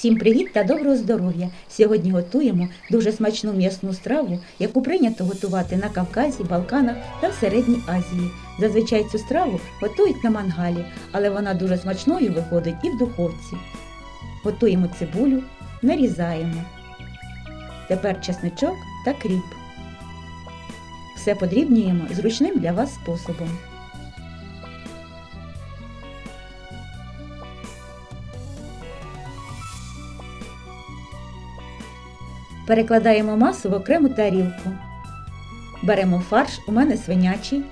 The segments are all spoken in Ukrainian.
Всім привіт та доброго здоров'я! Сьогодні готуємо дуже смачну м'ясну страву, яку прийнято готувати на Кавказі, Балканах та в Середній Азії. Зазвичай цю страву готують на мангалі, але вона дуже смачною виходить і в духовці. Готуємо цибулю, нарізаємо. Тепер чесничок та кріп. Все подрібнюємо зручним для вас способом. Перекладаємо масу в окрему тарілку. Беремо фарш, у мене свинячий.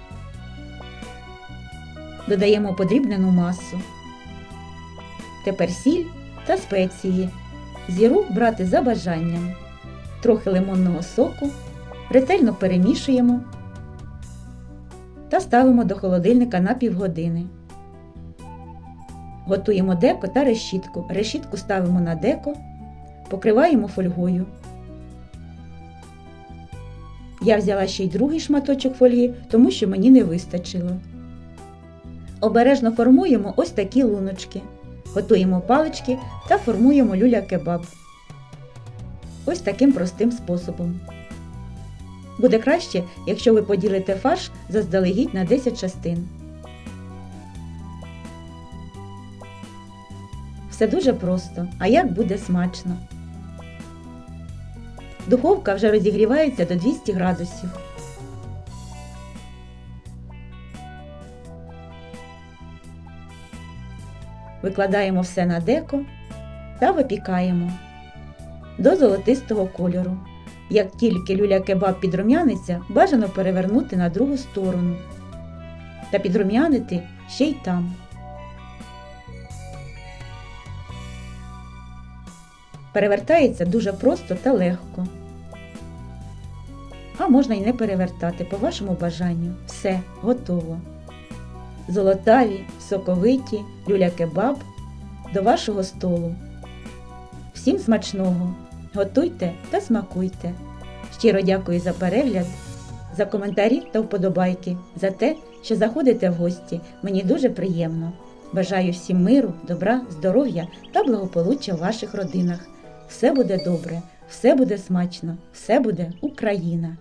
Додаємо подрібнену масу. Тепер сіль та спеції. Зіру брати за бажанням. Трохи лимонного соку. Ретельно перемішуємо та ставимо до холодильника на півгодини. Готуємо деко та решітку. Решітку ставимо на деко, покриваємо фольгою. Я взяла ще й другий шматочок фольги, тому що мені не вистачило. Обережно формуємо ось такі луночки. Готуємо палички та формуємо люля-кебаб. Ось таким простим способом. Буде краще, якщо ви поділите фарш заздалегідь на 10 частин. Все дуже просто, а як буде смачно. Духовка вже розігрівається до 200 градусів. Викладаємо все на деко та випікаємо до золотистого кольору. Як тільки люля-кебаб підрум'яниться, бажано перевернути на другу сторону та підрум'янити ще й там. Перевертається дуже просто та легко. А можна й не перевертати по вашому бажанню. Все, готово. Золотаві, соковиті, люля-кебаб до вашого столу. Всім смачного! Готуйте та смакуйте. Щиро дякую за перегляд, за коментарі та вподобайки, за те, що заходите в гості. Мені дуже приємно. Бажаю всім миру, добра, здоров'я та благополуччя в ваших родинах. Все буде добре, все буде смачно, все буде Україна!